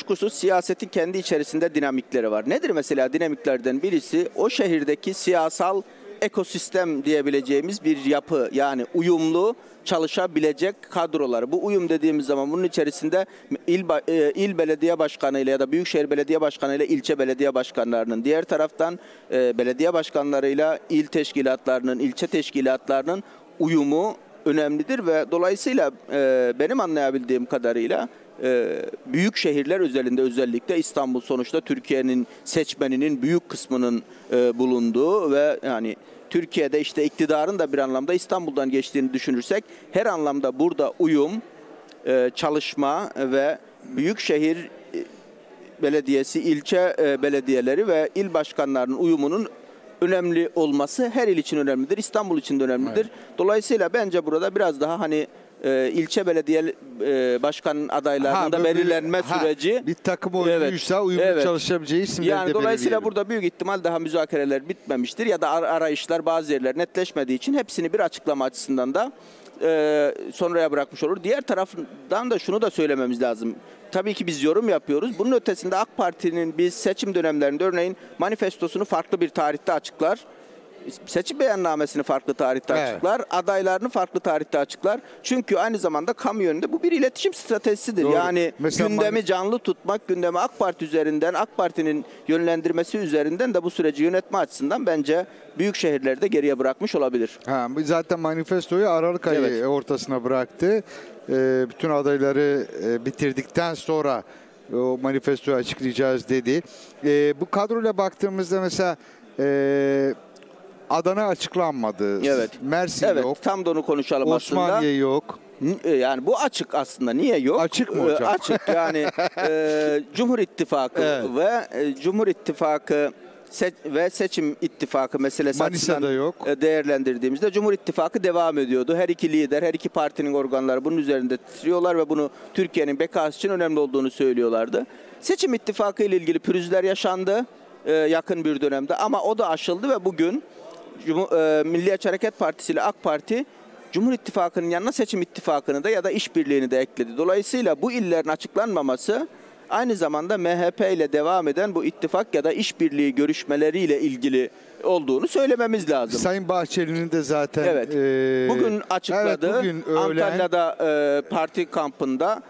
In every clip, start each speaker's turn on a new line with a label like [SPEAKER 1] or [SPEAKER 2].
[SPEAKER 1] kuşkusuz siyasetin kendi içerisinde dinamikleri var. Nedir mesela dinamiklerden birisi? O şehirdeki siyasal ekosistem diyebileceğimiz bir yapı yani uyumlu çalışabilecek kadrolar. Bu uyum dediğimiz zaman bunun içerisinde il, e, il belediye başkanı ile ya da büyükşehir belediye başkanı ile ilçe belediye başkanlarının, diğer taraftan e, belediye başkanlarıyla il teşkilatlarının, ilçe teşkilatlarının uyumu önemlidir ve dolayısıyla e, benim anlayabildiğim kadarıyla e, büyük şehirler özelinde özellikle İstanbul sonuçta Türkiye'nin seçmeninin büyük kısmının e, bulunduğu ve yani Türkiye'de işte iktidarın da bir anlamda İstanbul'dan geçtiğini düşünürsek her anlamda burada uyum, e, çalışma ve büyük şehir e, belediyesi, ilçe e, belediyeleri ve il başkanlarının uyumunun önemli olması her il için önemlidir. İstanbul için de önemlidir. Dolayısıyla bence burada biraz daha hani e, ilçe belediye e, başkan adaylarının da
[SPEAKER 2] böyle bir-
[SPEAKER 1] belirlenme
[SPEAKER 2] ha,
[SPEAKER 1] süreci
[SPEAKER 2] bir takım oyuncuysa uyumlu
[SPEAKER 1] Evet.
[SPEAKER 2] çalışabileceği isimleri
[SPEAKER 1] yani
[SPEAKER 2] de
[SPEAKER 1] dolayısıyla burada büyük ihtimal daha müzakereler bitmemiştir ya da ar- arayışlar bazı yerler netleşmediği için hepsini bir açıklama açısından da e, sonraya bırakmış olur. Diğer taraftan da şunu da söylememiz lazım. Tabii ki biz yorum yapıyoruz. Bunun ötesinde AK Parti'nin biz seçim dönemlerinde örneğin manifestosunu farklı bir tarihte açıklar. Seçim beyannamesini farklı tarihte
[SPEAKER 2] Evet.
[SPEAKER 1] açıklar, adaylarını farklı tarihte açıklar. Çünkü aynı zamanda kamu yönünde bu bir iletişim stratejisidir.
[SPEAKER 2] Doğru.
[SPEAKER 1] Yani
[SPEAKER 2] Mesela
[SPEAKER 1] gündemi canlı tutmak, gündemi AK Parti üzerinden, AK Parti'nin yönlendirmesi üzerinden de bu süreci yönetme açısından bence büyük şehirleri de geriye bırakmış olabilir.
[SPEAKER 2] Ha, zaten manifestoyu Aralık ayı
[SPEAKER 1] Evet.
[SPEAKER 2] ortasına bıraktı. Ee, bütün adayları e, bitirdikten sonra o manifestoyu açıklayacağız dedi. Ee, bu kadroyla baktığımızda mesela e, Adana açıklanmadı.
[SPEAKER 1] Evet.
[SPEAKER 2] Mersin
[SPEAKER 1] evet,
[SPEAKER 2] yok.
[SPEAKER 1] tam da onu konuşalım
[SPEAKER 2] Osmaniye
[SPEAKER 1] aslında.
[SPEAKER 2] yok.
[SPEAKER 1] N- e, Yani bu açık aslında. Niye yok?
[SPEAKER 2] Açık mı
[SPEAKER 1] Ee,
[SPEAKER 2] hocam?
[SPEAKER 1] Açık yani e, Cumhur İttifakı
[SPEAKER 2] Evet.
[SPEAKER 1] ve e, Cumhur İttifakı se- ve seçim ittifakı meselesi
[SPEAKER 2] Manisa'da yok.
[SPEAKER 1] e, değerlendirdiğimizde Cumhur İttifakı devam ediyordu. Her iki lider, her iki partinin organları bunun üzerinde titriyorlar ve bunu Türkiye'nin bekası için önemli olduğunu söylüyorlardı. Seçim ittifakı ile ilgili pürüzler yaşandı e, yakın bir dönemde ama o da aşıldı ve bugün e, Milliyetçi Hareket Partisi ile AK Parti Cumhur İttifakı'nın yanına seçim ittifakını da ya da işbirliğini de ekledi. Dolayısıyla bu illerin açıklanmaması aynı zamanda MHP ile devam eden bu ittifak ya da işbirliği görüşmeleriyle ilgili olduğunu söylememiz lazım.
[SPEAKER 2] Sayın Bahçeli'nin de zaten
[SPEAKER 1] Evet.
[SPEAKER 2] e,
[SPEAKER 1] Bugün açıkladı.
[SPEAKER 2] Evet, bugün öğlen
[SPEAKER 1] Antalya'da e, parti kampında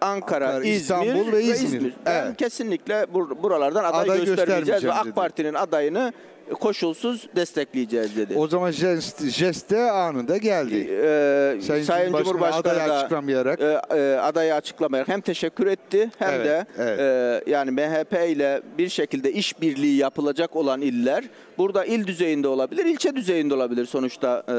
[SPEAKER 1] Ankara,
[SPEAKER 2] Ankara,
[SPEAKER 1] İzmir
[SPEAKER 2] İstanbul ve İzmir.
[SPEAKER 1] Ben
[SPEAKER 2] Evet.
[SPEAKER 1] kesinlikle bur- buralardan aday,
[SPEAKER 2] Aday
[SPEAKER 1] göstermeyeceğiz ve AK. Parti'nin adayını koşulsuz destekleyeceğiz dedi.
[SPEAKER 2] o zaman jest, jeste anında geldi.
[SPEAKER 1] Ee,
[SPEAKER 2] Sayın
[SPEAKER 1] Sayın, Cumhurbaşkanı
[SPEAKER 2] adayı
[SPEAKER 1] da
[SPEAKER 2] açıklamayarak.
[SPEAKER 1] e, e, adayı açıklamayarak hem teşekkür etti hem
[SPEAKER 2] Evet,
[SPEAKER 1] de
[SPEAKER 2] evet.
[SPEAKER 1] e, yani MHP ile bir şekilde işbirliği yapılacak olan iller burada il düzeyinde olabilir, ilçe düzeyinde olabilir sonuçta e,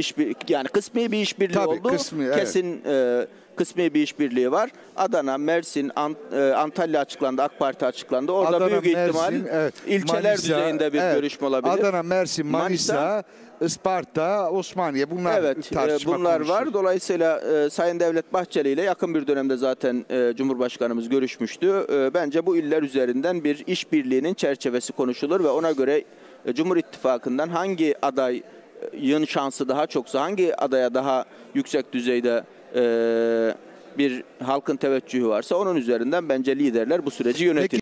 [SPEAKER 1] iş yani kısmi bir işbirliği
[SPEAKER 2] Tabii,
[SPEAKER 1] oldu.
[SPEAKER 2] kısmi, evet.
[SPEAKER 1] Kesin e, kısmi bir işbirliği var. Adana, Mersin, Ant- e, Antalya açıklandı, AK Parti açıklandı. Orada
[SPEAKER 2] Adana,
[SPEAKER 1] büyük ihtimal
[SPEAKER 2] Mersin, evet.
[SPEAKER 1] ilçeler
[SPEAKER 2] Manisa,
[SPEAKER 1] düzeyinde bir
[SPEAKER 2] evet.
[SPEAKER 1] görüşme olabilir.
[SPEAKER 2] Adana, Mersin, Manisa,
[SPEAKER 1] Manisa,
[SPEAKER 2] Isparta, Osmaniye bunlar
[SPEAKER 1] Evet, e,
[SPEAKER 2] tartışma
[SPEAKER 1] bunlar
[SPEAKER 2] konusu.
[SPEAKER 1] var. Dolayısıyla e, Sayın Devlet Bahçeli ile yakın bir dönemde zaten e, Cumhurbaşkanımız görüşmüştü. E, bence bu iller üzerinden bir işbirliğinin çerçevesi konuşulur ve ona göre e, Cumhur İttifakı'ndan hangi adayın şansı daha çoksa, hangi adaya daha yüksek düzeyde e, bir halkın teveccühü varsa onun üzerinden bence liderler bu süreci yönetir.
[SPEAKER 2] Peki